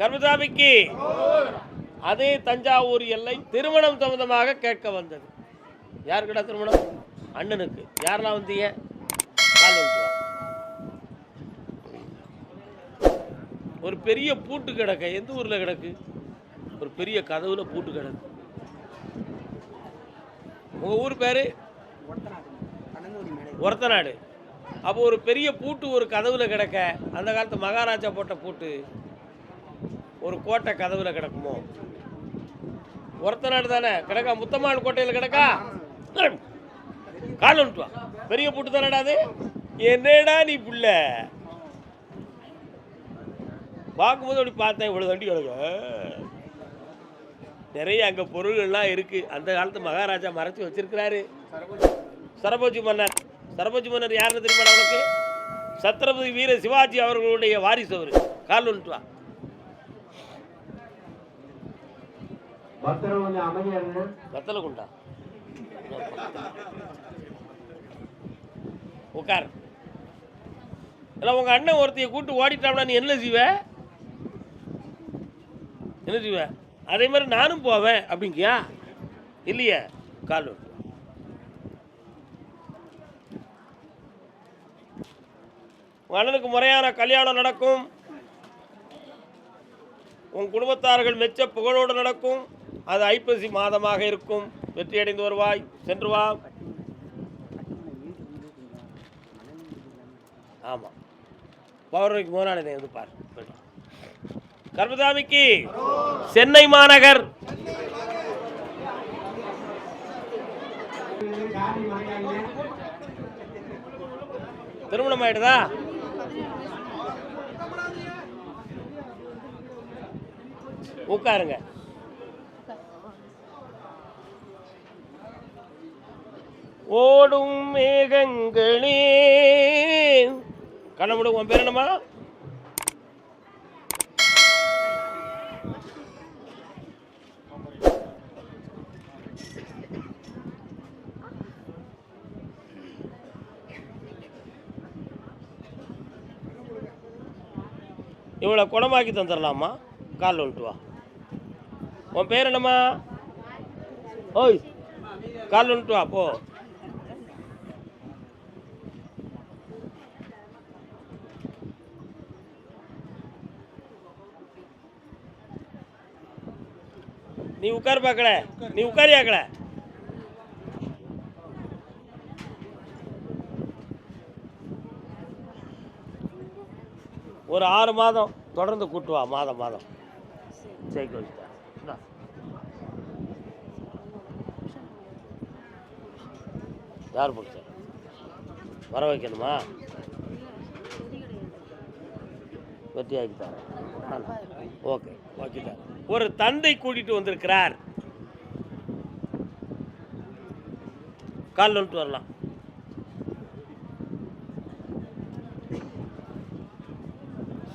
கர்மசாமிக்கு அதே தஞ்சாவூர் எல்லை திருமணம் சம்பந்தமாக கேட்க வந்தது. யாருக்கிட்ட திருமணம்? அண்ணனுக்கு. யாரெல்லாம் வந்தீங்க? ஒரு பெரிய பூட்டு கிடக்க. எந்த ஊரில் கிடக்கு? ஒரு பெரிய கதவுல பூட்டு கிடக்கு. உங்க ஊர் பேரு? ஒருத்தநாடு. அப்போ ஒரு பெரிய பூட்டு ஒரு கதவுல கிடக்க. அந்த காலத்து மகாராஜா போட்ட பூட்டு. ஒரு கோட்டை கதவுல கிடக்குமோ? ஒரத்தநாடு தானே கிடக்கா? முத்தம்மாள் கோட்டையில் கிடக்கா? கால் வந்துட்டு பெரிய பூட்டு தானடா அது? என்னடா நீ புள்ள? பார்க்கும்போது அப்படி பார்த்தேன் இவ்வளோ தண்டி கிடக்கு நிறைய அங்கே பொருள்கள்லாம் இருக்குது அந்த காலத்து மகாராஜா மறைச்சி வச்சிருக்கிறாரு. சரபோஜி மன்னர். சரபோஜி மன்னர் யாருன்னு தெரியுமா உனக்கு? சத்ரபதி வீர சிவாஜி அவர்களுடைய வாரிசு அவர். கால் வந்துட்டு வா கொஞ்சம் அமைதியா இருங்க. வெத்தலை குண்டா உட்கார் இல்லை உங்கள் அண்ணன் ஒருத்தைய கூட்டு ஓடிட்டான்னா நீ என்ன செய்வ? என்ன செய்வ? அதே மாதிரி நானும் போவேன் அப்படிங்கியா? இல்லையே? கால் விட்டு உங்கள் அண்ணனுக்கு முறையான கல்யாணம் நடக்கும். உன் குடும்பத்தார்கள் மெச்ச புகழோடு நடக்கும். அது ஐப்பசி மாதமாக இருக்கும். வெற்றி அடைந்து வருவாய். சென்று வா. ஆமாம் பௌர்ணமிக்கு முதல் வந்து பார். போயிட்டு கர்மசாமிக்கு சென்னை மாநகர். திருமணம் ஆயிடுதா? உட்காருங்க. ஓடும் மேகங்களே. கண்ணமுடு உன் பேர் என்னம்மா? இவளை குணமாக்கி தந்துடலாமா கால் வந்துட்டு வா. உன் பேர் என்னம்மா? ஓய் கால் வந்துட்டு வா போ. நீ உட்கார் பார்க்கல. நீ உட்காரியாக்கல ஒரு ஆறு மாதம் தொடர்ந்து கூட்டு வா மாதம் மாதம். சரி வச்சுட்டா யார் பிடிச்ச வர வைக்கணுமா? வெற்றி ஆகிட்டார் ஓகே ஓகே ஒரு தந்தை கூட்டிட்டு வந்திருக்கிறார். கால் வந்துட்டு வரலாம்.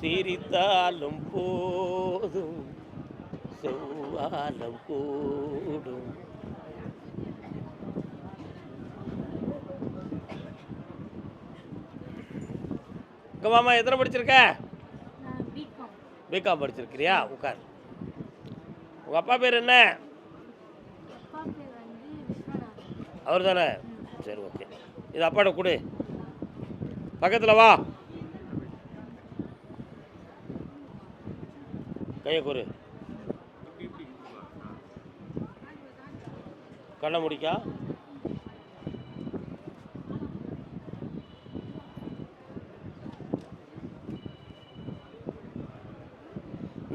சிரித்தாலும் போதும் செவ்வாலம் கூடும். மாமா எத்தனை படிச்சிருக்க? பிகாம் படிச்சிருக்கிறியா? உட்கார். உங்க அப்பா பேர் என்ன? அவர் தானே சரி ஓகே இது அப்பாட்ட கொடு. பக்கத்தில் வா. கையை கொடு. கண்ணை முடிக்கா.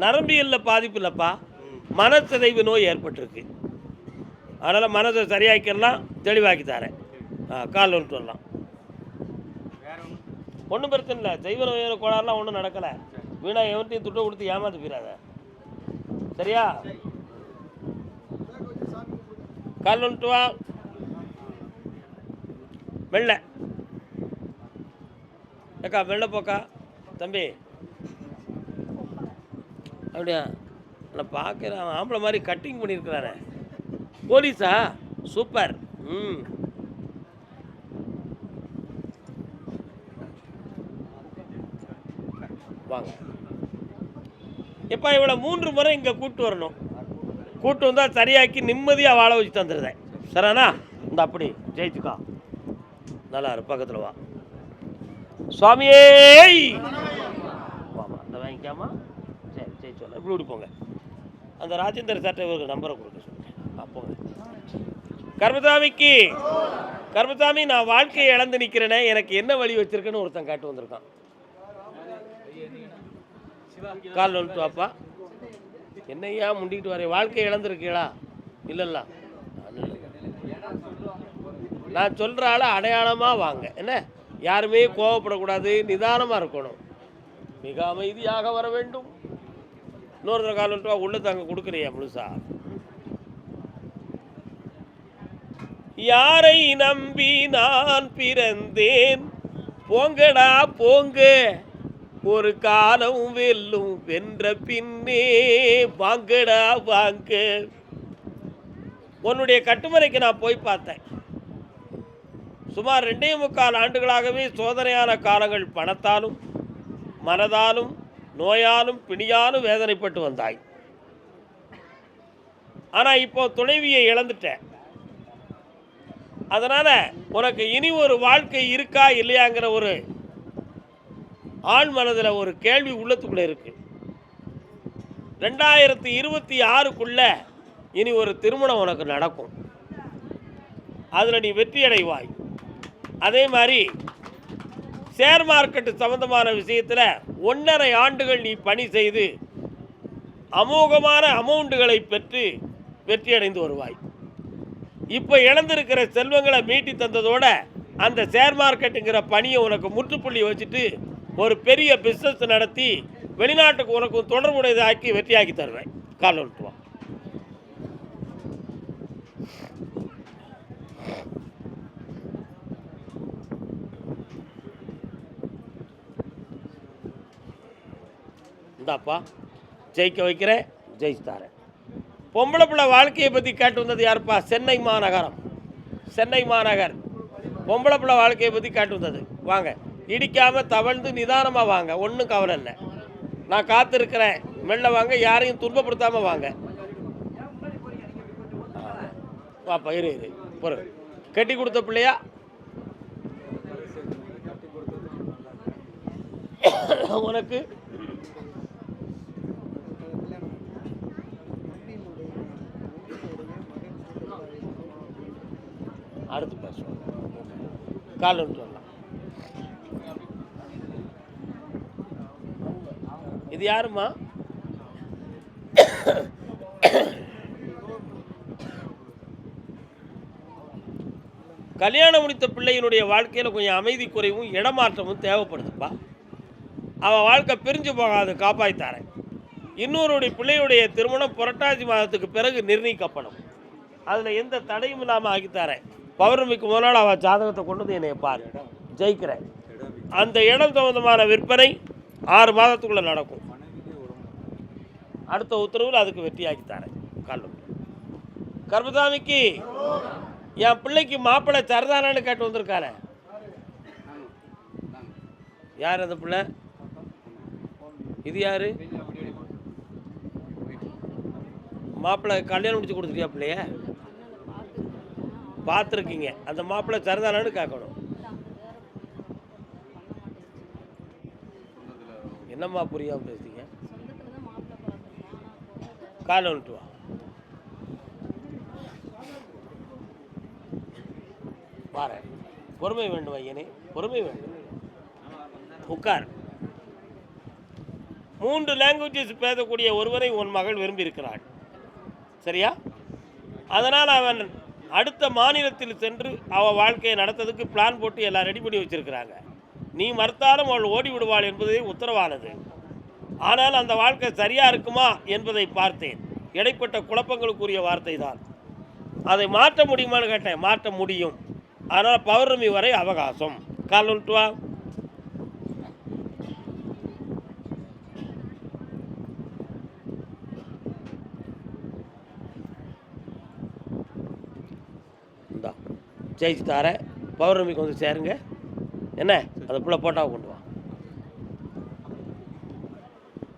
நரம்பியலில் பாதிப்பு இல்லைப்பா. மனச்சிதைவு நோய் ஏற்பட்டிருக்கு. அதனால் மனதை சரியாக்கிடலாம் தெளிவாக்கி தரேன். ஆ கால் வந்துட்டு வரலாம். ஒன்றும் பிரச்சனை இல்லை. தெய்வ நோய் கோளாறுலாம் ஒன்றும் நடக்கலை. வீணா எவர்த்தையும் துட்டை கொடுத்து ஏமாந்து போயிடாத சரியா? கால் வந்துட்டு வா. வெள்ளை ஏக்கா வெள்ளை போக்கா. தம்பி. அப்படியா? நான் பார்க்குறேன். ஆம்பளை மாதிரி கட்டிங் பண்ணியிருக்கிறானே. போலீஸா? சூப்பர். ம். வாங்க. இப்போ இவளை மூன்று முறை இங்கே கூட்டு வரணும். கூட்டு வந்தால் சரியாக்கி நிம்மதியாக வாழ வச்சு தந்துடுறேன் சரிண்ணா இந்த அப்படி ஜெயிச்சுக்கா. நல்லா இரு பக்கத்தில் வா. சுவாமியே! வாமா இந்த வாங்கிக்காமா? சரி ஜெயிச்சு வரலாம் இப்படி போங்க. அந்த ராஜேந்திர சார்ட்ட இவருக்கு நம்பரை கொடுக்க சொல்லுங்க. அப்போ போங்க கர்மசாமிக்கு கர்மசாமி நான் வாழ்க்கையை இழந்து நிற்கிறேனே எனக்கு என்ன வழி வச்சிருக்கேன்னு ஒருத்தன் காட்டு வந்திருக்கான். கால் நோட்டு அப்பா என்னையா முண்டிக்கிட்டு வரேன் வாழ்க்கையை இழந்திருக்கீங்களா? இல்லைல்ல. நான் சொல்கிற ஆளை அடையாளமாக வாங்க. என்ன? யாருமே கோவப்படக்கூடாது நிதானமாக இருக்கணும். மிக அமைதியாக வர வேண்டும். இன்னொரு கால் ரூபா வா, உள்ளத்தை அங்கே கொடுக்குறியா முழுசா? யாரை நம்பி நான் பிறந்தேன்? போங்கடா போங்க. ஒரு காலம் வெல்லும் வென்ற பின்னே வாங்கடா வாங்க. உன்னுடைய கட்டுமறைக்கு நான் போய் பார்த்தேன். சுமார் ரெண்டே முக்கால் ஆண்டுகளாகவே சோதனையான காலங்கள் பணத்தாலும் மனதாலும் நோயாலும் பிணியாலும் வேதனைப்பட்டு வந்தாய். ஆனால் இப்போ துணைவியை இழந்துட்டேன். அதனால் உனக்கு இனி ஒரு வாழ்க்கை இருக்கா இல்லையாங்கிற ஒரு ஆள் மனதில் ஒரு கேள்வி உள்ளத்துக்குள்ளே இருக்கு. ரெண்டாயிரத்தி இருபத்தி ஆறுக்குள்ள இனி ஒரு திருமணம் உனக்கு நடக்கும். அதில் நீ வெற்றி அடைவாய் அதே மாதிரி ஷேர் மார்க்கெட்டு சம்மந்தமான விஷயத்தில் ஒன்றரை ஆண்டுகள் நீ பணி செய்து அமோகமான அமௌண்ட்டுகளை பெற்று வெற்றியடைந்து வருவாய். இப்போ இழந்திருக்கிற செல்வங்களை மீட்டி தந்ததோட அந்த ஷேர் மார்க்கெட்டுங்கிற பணியை உனக்கு முற்றுப்புள்ளி வச்சுட்டு ஒரு பெரிய பிஸ்னஸ் நடத்தி வெளிநாட்டுக்கு உனக்கு தொடர்புடையதாக்கி வெற்றியாக்கி தருவேன். கால் வந்துட்டு வா ஜெயிக்க வைக்கிறேன் ஜெயிச்சு பொம்பளை பிள்ளை வாழ்க்கையை பற்றி கேட்டு வந்தது யாருப்பா? சென்னை மாநகரம். சென்னை மாநகர். பொம்பளை பிள்ளை வாழ்க்கையை பற்றி கேட்டு வந்தது வாங்க. இடிக்காமல் தவழ்ந்து நிதானமாக வாங்க. ஒன்றும் கவலை இல்லை. நான் காத்திருக்கிறேன். மெல்ல வாங்க. யாரையும் துன்பப்படுத்தாமல் வாங்க. பாப்பா இரு இரு. பொறு. கட்டி கொடுத்த பிள்ளையா? உனக்கு அடுத்து பேசுவோம் கால் எடுத்து சொல்லலாம் இது யாருமா கல்யாணம் முடித்த பிள்ளையினுடைய வாழ்க்கையில் கொஞ்சம் அமைதி குறைவும் இடமாற்றமும் தேவைப்படுதுப்பா. அவன் வாழ்க்கை பிரிஞ்சு போகாது காப்பாய்த்தாரேன் இன்னொருடைய பிள்ளையுடைய திருமணம் புரட்டாசி மாதத்துக்கு பிறகு நிர்ணயிக்கப்படும். அதில் எந்த தடையும் இல்லாமல் ஆக்கித்தாரேன் பௌர்ணமிக்கு முதலால் அவள் ஜாதகத்தை கொண்டு வந்து என்னை பாரு. ஜெயிக்கிறேன். அந்த இடம் சம்பந்தமான விற்பனை ஆறு மாதத்துக்குள்ளே நடக்கும். அடுத்த உத்தரவில் அதுக்கு வெற்றியாக்கி தரேன். காலம் கர்மசாமிக்கு என் பிள்ளைக்கு மாப்பிள்ளை தரதானான்னு கேட்டு வந்திருக்காரு. யார் அந்த பிள்ளை? இது யாரு? மாப்பிள்ளை கல்யாணம் முடிச்சு கொடுத்துட்டியா பிள்ளைய? பார்த்துருக்கீங்க. அந்த மாப்பிள்ளை சரிதானான்னு கேட்கணும். என்னம்மா புரியாமல் பேசுறீங்க? காலை வந்துட்டு வா. பாரு பொறுமை வேண்டும் ஐயனே பொறுமை வேண்டும். உட்கார். மூன்று லாங்குவேஜஸ் பேசக்கூடிய ஒருவரை உன் மகள் விரும்பியிருக்கிறாள். சரியா? அதனால் அவன் அடுத்த மாநிலத்தில் சென்று அவள் வாழ்க்கையை நடத்ததுக்கு பிளான் போட்டு எல்லாம் ரெடி பண்ணி வச்சிருக்கிறாங்க. நீ மறுத்தாலும் அவள் ஓடி விடுவாள் என்பதே உத்தரவானது. ஆனால் அந்த வாழ்க்கை சரியாக இருக்குமா என்பதை பார்த்தேன். இடைப்பட்ட குழப்பங்களுக்குரிய வார்த்தை தான் அதை மாற்ற முடியுமான்னு கேட்டேன். மாற்ற முடியும். அதனால் பௌர்ணமி வரை அவகாசம். கால் வந்துட்டு வா இந்தா ஜெயிச்சு தாரேன் பௌர்ணமிக்கு வந்து சேருங்க. என்ன? அந்த புள்ள போட்டாவை கொண்டு வா.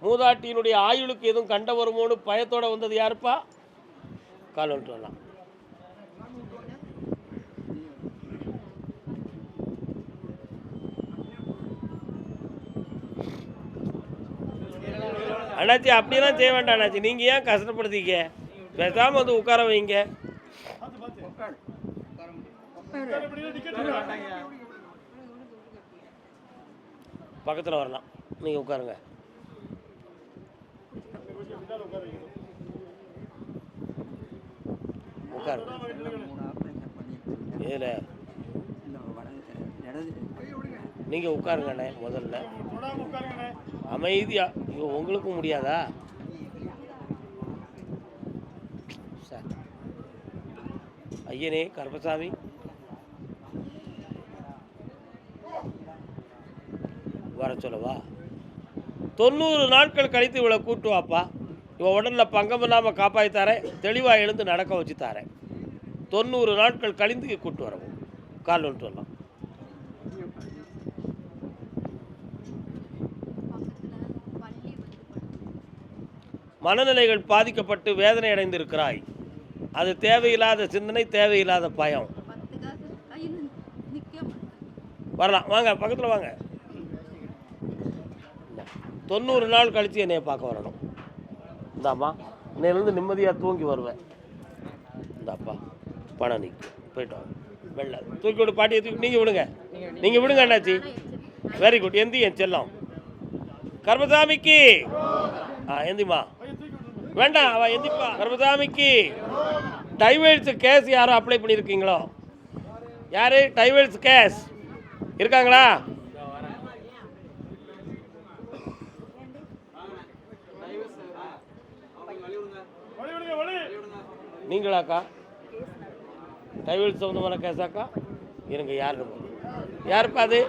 மூதாட்டியினுடைய ஆயுளுக்கு எதுவும் கண்ட வருமோன்னு பயத்தோட வந்தது யாருப்பா? கால் வந்துட்டு வரலாம். அண்ணாச்சி அப்படியெல்லாம் செய்ய வேண்டாம் அண்ணாச்சி. நீங்கள் ஏன் கஷ்டப்படுத்தீங்க பேசாமல் வந்து உட்கார வைங்க. பக்கத்தில் வரலாம். நீங்கள் உட்காருங்க. உட்காருங்க. இதில். நீங்கள் உட்காருங்கண்ணே முதல்ல. அமைதியா. ஐயோ உங்களுக்கும் முடியாதா? சார். ஐயனே கருப்பசாமி. வர சொல்லவா? தொண்ணூறு நாட்கள் கழித்து இவளை கூட்டு வாப்பா. இவன் உடல்ல பங்கம் இல்லாமல் காப்பாற்றி தரேன் தெளிவாக எழுந்து நடக்க வச்சு தரேன். தொண்ணூறு நாட்கள் கழிந்து கூட்டு வரவும். கால் வந்துட்டு வரலாம். மனநிலைகள் பாதிக்கப்பட்டு வேதனை அடைந்திருக்கிறாய். அது தேவையில்லாத சிந்தனை தேவையில்லாத பயம். வரலாம். வாங்க பக்கத்தில் வாங்க. தொண்ணூறு நாள் கழித்து என்னையை பார்க்க வரணும். இந்தாம்மா இன்னையிலேருந்து நிம்மதியாக தூங்கி வருவேன். இந்தாப்பா பணம் நிற்கும் போயிட்டு வாங்க. வெள்ள. தூக்கி விடு பாட்டியை தூக்கி நீங்கள் விடுங்க. நீங்கள் விடுங்க அண்ணாச்சி. வெரி குட் எந்தி என் செல்லம். கர்மசாமிக்கு. ஆ எந்திம்மா. வேண்டாம் அவ எந்திப்பா. கர்மசாமிக்கு. டைவேல்ஸ் கேஸ் யாரும் அப்ளை பண்ணியிருக்கீங்களோ? யார்? டைவேல்ஸ் கேஸ் இருக்காங்களா? நீங்களாக்கா? டைவல்ஸ் சம்மந்தமான கேஸாக்கா இருங்க யாருன்னு யாருப்பா அது?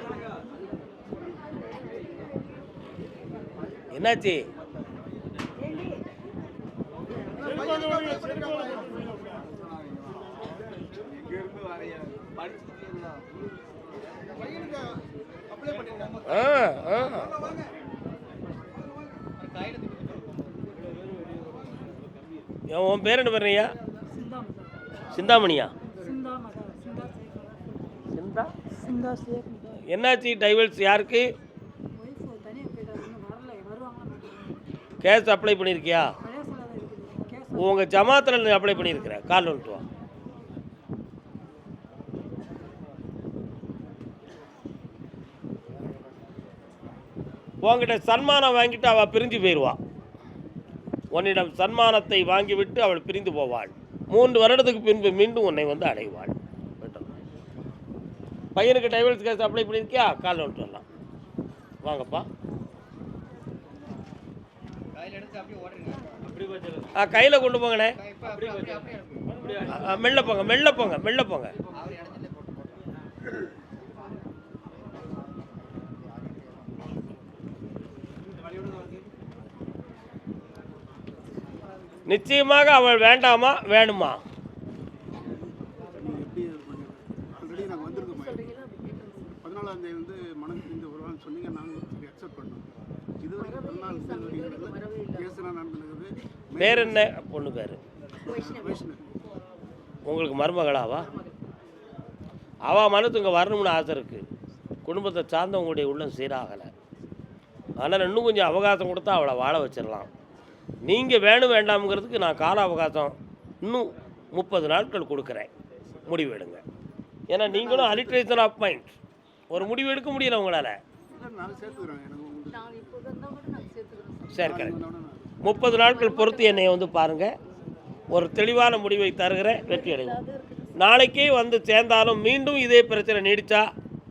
என்னாச்சு? ஆ ஆ. உன் பேர் என்ன பேருங்கய்யா சிந்தாமணியா? சிந்தா? சிந்தா என்னாச்சு டைவல்ஸ் யாருக்கு? கேஸ் அப்ளை பண்ணியிருக்கியா உங்கள் ஜமாத்தில் நீ அப்ளை பண்ணியிருக்கிற கால் வந்துட்டு வா. உங்ககிட்ட சன்மானம் வாங்கிட்டு அவள் பிரிஞ்சு போயிடுவாள் உன்னிடம் சன்மானத்தை வாங்கிவிட்டு அவள் பிரிந்து போவாள். மூன்று வருடத்துக்கு பின்பு மீண்டும் உன்னை வந்து அடைவாள். பையனுக்கு டைவர்ஸ் கேஸ் அப்ளை பண்ணியிருக்கியா கால் வந்துட்டு வரலாம். வாங்கப்பா. ஆ கையில் கொண்டு போங்கண்ணே. மெல்ல போங்க மெல்ல போங்க மெல்ல போங்க நிச்சயமாக அவள் வேண்டாமா வேணுமா நீங்க எப்படி இது பண்ணீங்க? ஆல்ரெடி நாங்கள் வந்திருக்கோம் பதினாலாம் தேதி வந்து மனம் இந்த வருவான்னு சொன்னீங்க நாங்கள் அக்செப்ட் பண்ணோம் இது வரைக்கும் பதினாலு தேதி கேஸ்லாம் நடந்துருக்குது. பேர் என்ன பொண்ணு பேர் உங்களுக்கு மருமகளாவா? அவள் மனத்து இங்கே வரணும்னு ஆசை இருக்குது குடும்பத்தை சார்ந்தவங்களுடைய உள்ளம் சீராகலை. ஆனால் இன்னும் கொஞ்சம் அவகாசம் கொடுத்தா அவளை வாழ வச்சிடலாம். நீங்கள் வேணும் வேண்டாம்ங்கிறதுக்கு நான் கால அவகாசம் இன்னும் முப்பது நாட்கள் கொடுக்குறேன். முடிவு எடுங்க ஏன்னா நீங்களும் அலிட்ரேஷன் ஆஃப் மைண்ட் ஒரு முடிவு எடுக்க முடியல உங்களால். சரி கரெக்ட். முப்பது நாட்கள் பொறுத்து என்னை வந்து பாருங்கள் ஒரு தெளிவான முடிவை தருகிறேன். வெற்றி அடைவோம். நாளைக்கே வந்து சேர்ந்தாலும் மீண்டும் இதே பிரச்சனை நீடிச்சா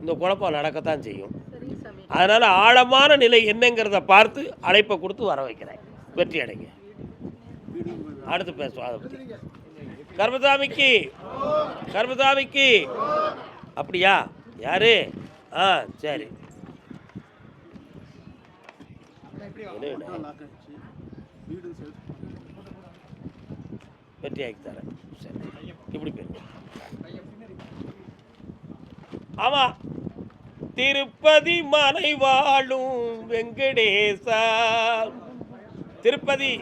இந்த குழப்பம் நடக்கத்தான் செய்யும். அதனால் ஆழமான நிலை என்னங்கிறத பார்த்து அழைப்பை கொடுத்து வர வைக்கிறேன். வெற்றி அடைங்க. அடுத்து பேசுவோம் அதை பற்றி கர்மசாமிக்கு கர்மசாமிக்கு. அப்படியா? யாரு? ஆ சரி. வெற்றி ஆக்கி தரேன். சரி. இப்படி போயிருங்க ஆமா. திருப்பதி மலை வாழும் வெங்கடேசா. திருப்பதி.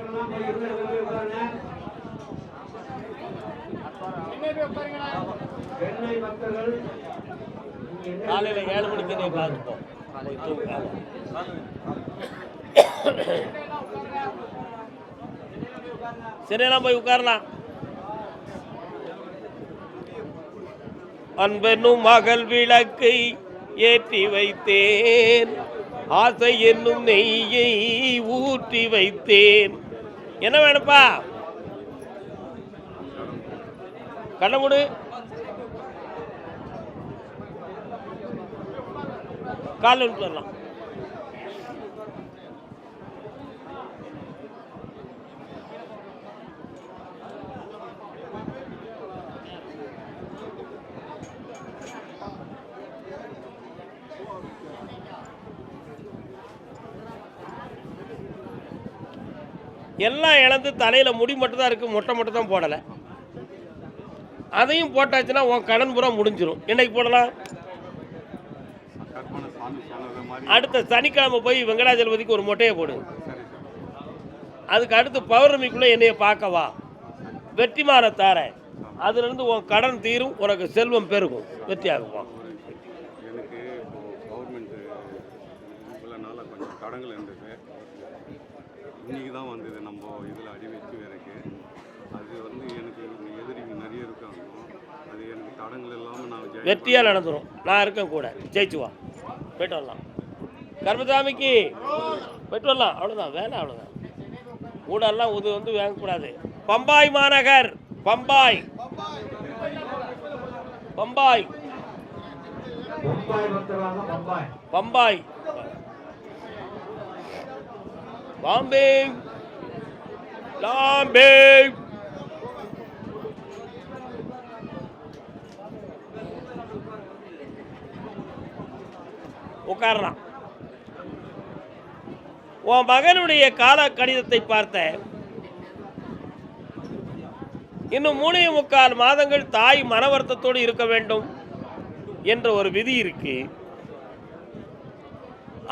காலையில் ஏழு மணிக்கு நீ பார்த்துப்போம் சிறையெல்லாம் போய் உட்காரலாம். அன்பென்னும் மகள் விளக்கை ஏற்றி வைத்தேன். ஆசை என்னும் நெய்யை ஊற்றி வைத்தேன். என்ன வேணுப்பா கண்ண மூடு. காலில் வரலாம். எல்லாம் இழந்து தலையில் முடி மட்டும் தான் இருக்குது மொட்டை மட்டும் தான் போடலை. அதையும் போட்டாச்சுன்னா உன் கடன் பூரா முடிஞ்சிடும் என்னைக்கு போடலாம்? அடுத்த சனிக்கிழமை போய் வெங்கடாஜலபதிக்கு ஒரு மொட்டையை போடு. அதுக்கு அடுத்து பௌர்ணமிக்குள்ளே என்னைய பார்க்கவா வெற்றிமான தாரேன் அதுலேருந்து உன் கடன் தீரும் உனக்கு செல்வம் பெருகும். வெற்றியாகுமா. கடங்கள் இருந்தது. இன்னைக்கு தான் வந்தது நம்ம இதில் அடி வச்சு இருக்கு அது வந்து எனக்கு எதிரிங்க நிறைய இருக்காங்க அது எனக்கு தடங்கள் இல்லாமல் நான் ஜெயம் வெற்றியாக நடந்துரும். நான் இருக்கேன் கூட. ஜெயிச்சு வா. போயிட்டு வரலாம் கர்மசாமிக்கு போயிட்டு வரலாம் அவ்வளோதான் வேலை அவ்வளோதான் கூடெல்லாம் இது வந்து வாங்கக்கூடாது. பம்பாய் மாநகர். பம்பாய். பம்பாய். பம்பாய். பாம்பே லாம்பே. உட்காரலாம். உன் மகனுடைய கால கடிதத்தை பார்த்த இன்னும் மூணே முக்கால் மாதங்கள் தாய் மன வருத்தத்தோடு இருக்க வேண்டும் என்ற ஒரு விதி இருக்கு.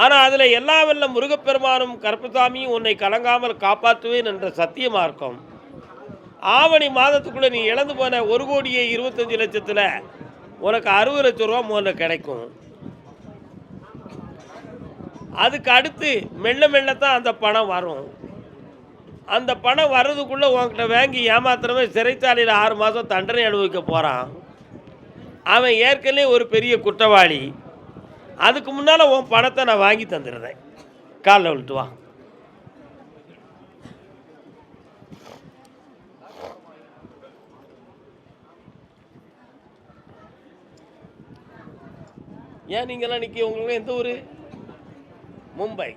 ஆனால் அதில் எல்லா வெல்ல முருகப்பெருமானும் கருப்பசாமியும் உன்னை கலங்காமல் காப்பாற்றுவேன் என்ற சத்திய மார்க்கம். ஆவணி மாதத்துக்குள்ளே நீ இழந்து போன ஒரு கோடியே இருபத்தஞ்சு லட்சத்தில் உனக்கு அறுபது லட்ச ரூபா முதல்ல கிடைக்கும். அதுக்கு அடுத்து மெல்ல மெல்ல தான் அந்த பணம் வரும். அந்த பணம் வர்றதுக்குள்ளே உன்கிட்ட வாங்கி ஏமாத்திரமே சிறைச்சாலையில் ஆறு மாதம் தண்டனை அனுபவிக்க போகிறான் அவன் ஏற்கனவே ஒரு பெரிய குற்றவாளி. அதுக்கு முன்னால் உன் பணத்தை நான் வாங்கி தந்துடுறேன். காலில் விழுட்டு வா. ஏன் நீங்களாம் நிற்க உங்களுக்கு எந்த ஊர்? மும்பை.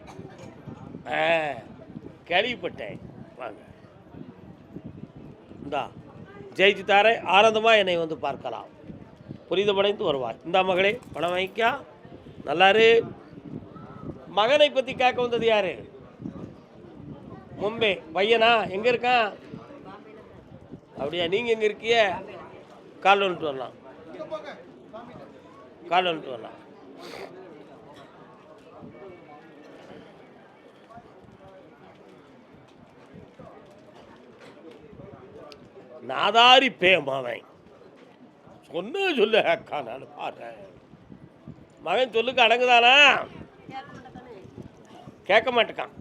கேள்விப்பட்டேன். வாங்க. இந்தா ஜெயிச்சு தாரேன் ஆனந்தமாக என்னை வந்து பார்க்கலாம். புரிதமடைந்து வருவார். இந்த மகளே பணம் வாங்கிக்கா. நல்லாரு. மகனை பற்றி கேட்க வந்தது யாரு? மும்பை. பையனா? எங்கே இருக்கான் அப்படியா? நீங்கள் எங்கே இருக்கிய? கால் வந்துட்டு வரலாம். கால் வந்துட்டு வரலாம். நாதாரி பேமாவன் சொன்ன சொல்லு அக்கா நான் பாடுறேன். மகன் சொல்லுக்கு அடங்குதானா? கேட்க மாட்டேக்கான்.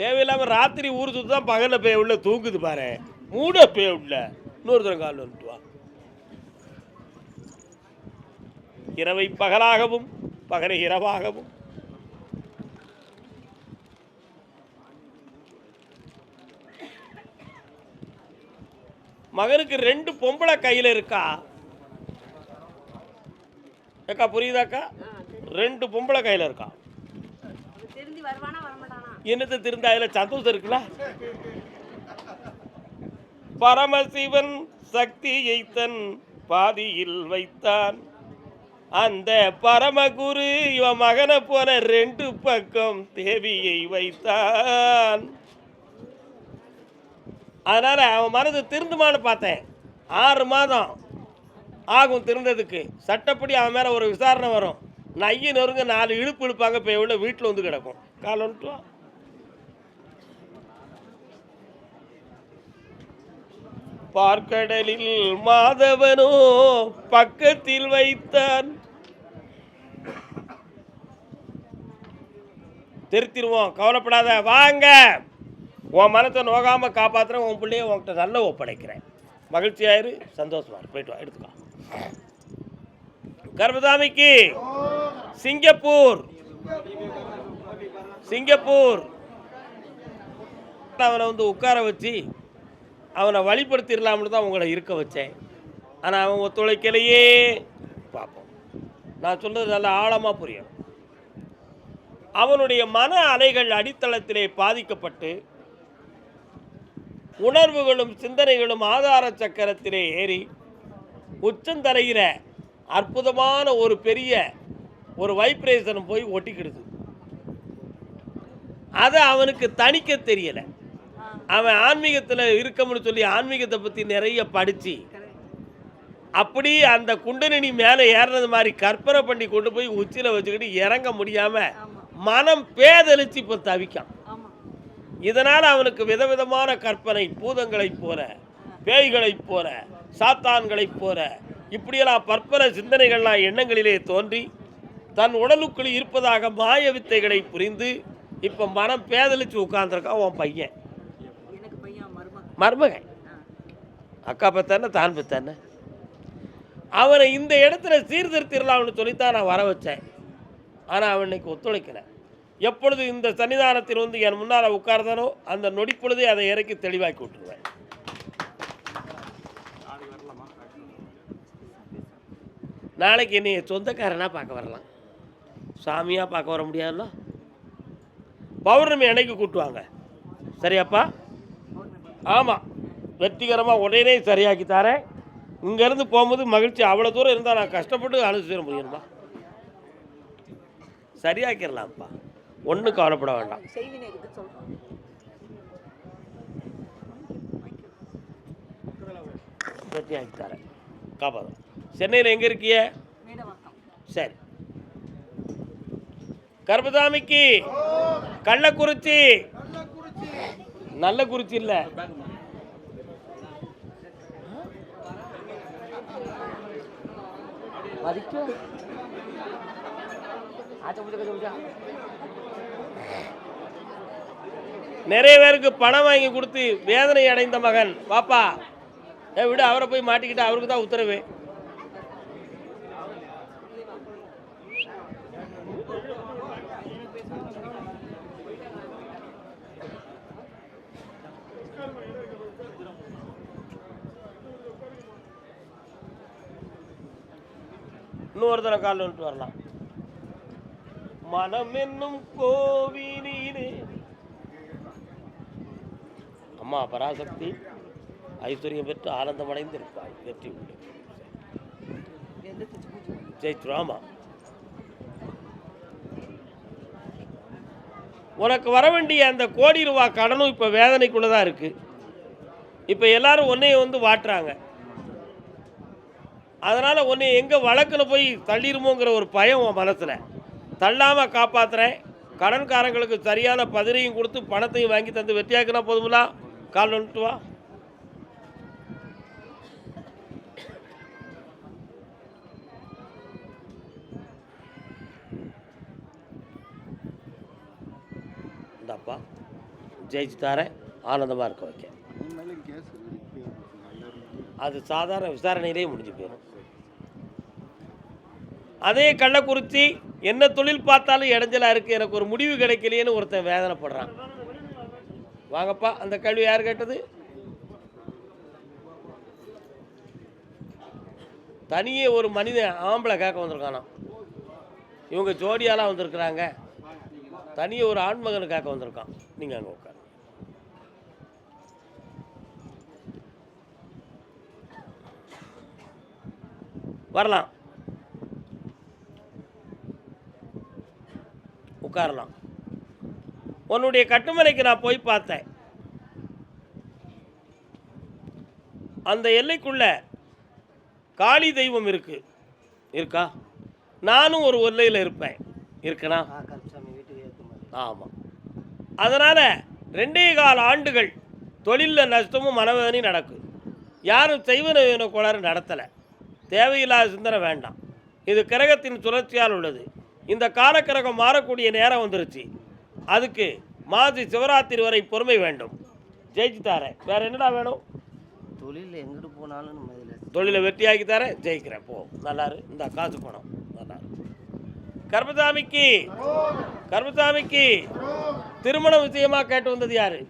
தேவையில்லாமல் ராத்திரி ஊர் சுற்று தான் பகலில் பேய் உள்ள தூக்குது பாரு. மூட பேய் உள்ள. இன்னொரு தரம் கால் வந்துட்டுவா இரவை பகலாகவும் பகலை இரவாகவும் மகனுக்கு ரெண்டு பொம்பளை கையில் இருக்கா? ஏக்கா புரியுதாக்கா? ரெண்டு பொம்பளை கையில் இருக்கா? என்னத்தை திருந்த அதில் சந்தோஷம் இருக்குல்ல? பரமசிவன் சக்தியை தன் பாதியில் வைத்தான். அந்த பரமகுரு இவன் மகனை போல ரெண்டு பக்கம் தேவியை வைத்தான். அதனால் அவன் மனது திருந்துமான்னு பார்த்தேன். ஆறு மாதம் ஆகும் திருந்ததுக்கு. சட்டப்படி அவன் மேலே ஒரு விசாரணை வரும். நைய நொறுங்க நாலு இழுப்பு இழுப்பாங்க இப்போ எவ்வளோ வீட்டில் வந்து கிடக்கும். காலன்ட்டுலாம் பார்க்கடலில் மாதவனோ பக்கத்தில் வைத்தான். திருத்திடுவோம். கவலைப்படாத. வாங்க. உன் மனத்தை நோகாம காப்பாத்துறேன் உன் பிள்ளைய உன்கிட்ட நல்ல ஒப்படைக்கிறேன். மகிழ்ச்சியாயிரு சந்தோஷமா போயிட்டு வா எடுத்துக்கோ. கர்மதாமிக்கு சிங்கப்பூர். சிங்கப்பூர். அவனை வந்து உட்கார வச்சு அவனை வழிபடுத்திடலாம்னு தான் உங்களை இருக்க வச்சேன். ஆனால் அவன் ஒத்துழைக்கலையே. பார்ப்போம் நான் சொல்கிறது நல்லா ஆழமாக புரியும் அவனுடைய மன அலைகள் அடித்தளத்திலே பாதிக்கப்பட்டு உணர்வுகளும் சிந்தனைகளும் ஆதார சக்கரத்திலே ஏறி உச்சந்தலைகிற அற்புதமான ஒரு பெரிய ஒரு வைப்ரேஷன் போய் ஒட்டிக்கிடுது. அதை அவனுக்கு தணிக்க தெரியலை. அவன் ஆன்மீகத்தில் இருக்கணும்னு சொல்லி ஆன்மீகத்தை பற்றி நிறைய படித்து அப்படி அந்த குண்டலினி மேலே ஏறினது மாதிரி கற்பனை பண்ணி கொண்டு போய் உச்சியில் வச்சுக்கிட்டு இறங்க முடியாமல் மனம் பேதலிச்சு இப்போ தவிக்கான். ஆமா இதனால் அவனுக்கு விதவிதமான கற்பனை பூதங்களைப் போல பேய்களைப் போல சாத்தான்களைப் போல. இப்படியெல்லாம் பற்பல சிந்தனைகள்லாம் எண்ணங்களிலே தோன்றி தன் உடலுக்குள் இருப்பதாக மாய வித்தைகளை புரிந்து இப்போ மனம் பேதலிச்சு உட்கார்ந்திருக்கான் உன் பையன். மருமகன். அக்கா பெத்தானே தான் பெத்தானே அவனை இந்த இடத்துல சீர்திருத்திடலாம்னு சொல்லித்தான் நான் வர வச்சேன். ஆனால் அவன் இன்னைக்கு ஒத்துழைக்கலை. எப்பொழுது இந்த சன்னிதானத்தில் வந்து என் முன்னால் உட்கார்ந்தனோ அந்த நொடிப்பொழுதே அதை இறக்கி தெளிவாக்கி விட்டுருவேன். நாளைக்கு என்னை சொந்தக்காரனாக பார்க்க வரலாம். சாமியாக பார்க்க வர முடியாதுல்ல பௌர்ணமி அன்னைக்கு கூட்டுவாங்க. சரியாப்பா? ஆமாம் வெற்றிகரமாக உடனே சரியாக்கி தரேன். இங்கேருந்து போகும்போது மகிழ்ச்சி. அவ்வளோ தூரம் இருந்தால் நான் கஷ்டப்பட்டு அனுசரிக்க முடியுமா? சரியாக்கிடலாம்ப்பா. ஒன்றும் கவலைப்பட வேண்டாம். சொல்றோம் வெற்றியாக்கி தரேன். காப்பாதும் சென்னையில் எங்கே இருக்கிய? சரி. கர்பதாமிக்கு கள்ளக்குறிச்சி. நல்ல குறிச்சி இல்லை. மதிக்கும். நிறைய பேருக்கு பணம் வாங்கி கொடுத்து வேதனை அடைந்த மகன். பாப்பா ஏ விட அவரை போய் மாட்டிக்கிட்டு அவருக்கு தான் உத்தரவு. இன்னொரு தடவை கால் வரலாம். மனம் என்னும் கோவிலிலே அம்மா பராசக்தி ஐஸ்வர்யம் பெற்று ஆனந்தமடைந்து இருப்பாய் வெற்றி உண்டு. எந்த உனக்கு வர வேண்டிய அந்த கோடி ரூபா கடனும் இப்போ வேதனைக்குள்ளே தான் இருக்குது இப்போ எல்லாரும் உன்னைய வந்து வாட்டுறாங்க. அதனால் உன்னை எங்கே வழக்கில் போய் தள்ளிருமோங்கிற ஒரு பயம் உன் மனசில். தள்ளாமல் காப்பாற்றுறேன் கடன்காரங்களுக்கு சரியான பதிலையும் கொடுத்து பணத்தையும் வாங்கி தந்து வெற்றியாக்கினா போதுமில்லா கால் வந்துட்டு வா இந்தாப்பா. ஜெயிச்சு தரேன் ஆனந்தமாக இருக்க வைக்க. அது சாதாரண விசாரணையிலே முடிஞ்சு போயிடும் அதே கள்ளக்குறிச்சி என்ன தொழில் பார்த்தாலும் இடைஞ்சலா இருக்குது எனக்கு ஒரு முடிவு கிடைக்கலையேன்னு ஒருத்தன் வேதனைப்படுறான். வாங்கப்பா அந்த கேள்வி யார் கேட்டது? தனியே ஒரு மனிதன் ஆம்பளை கேட்க வந்திருக்கானா? இவங்க ஜோடியாலாம் வந்திருக்கிறாங்க. தனியே ஒரு ஆண்மகனை கேட்க வந்திருக்கான். நீங்கள் அங்கே உட்காரு வரலாம். உட்காரலாம். உன்னுடைய கட்டுமனைக்கு நான் போய் பார்த்தேன். அந்த எல்லைக்குள்ள காளி தெய்வம் இருக்கு. இருக்கா? நானும் ஒரு எல்லையில் இருப்பேன். இருக்கனா? ஆமாம் அதனால் ரெண்டே கால ஆண்டுகள் தொழிலில் நஷ்டமும் மனவேதனையும் நடக்கும் யாரும் தெய்வ கோளாறு நடத்தலை. தேவையில்லாத சிந்தனை வேண்டாம். இது கிரகத்தின் சுழற்சியால் உள்ளது. இந்த காலக்கிரகம் மாறக்கூடிய நேரம் வந்துருச்சு. அதுக்கு மாசி சிவராத்திரி வரை பொறுமை வேண்டும். ஜெயிச்சு தரேன் வேற என்னடா வேணும்? தொழில் எங்கிட்டு போனாலும் நம்ம இதில் தொழிலை வெற்றியாக்கி தரேன். ஜெயிக்கிறேன். போ நல்லாரு இந்த காசு பணம். நல்லாரு கர்மசாமிக்கு கர்மசாமிக்கு திருமண விஷயமா கேட்டு வந்தது யாரு?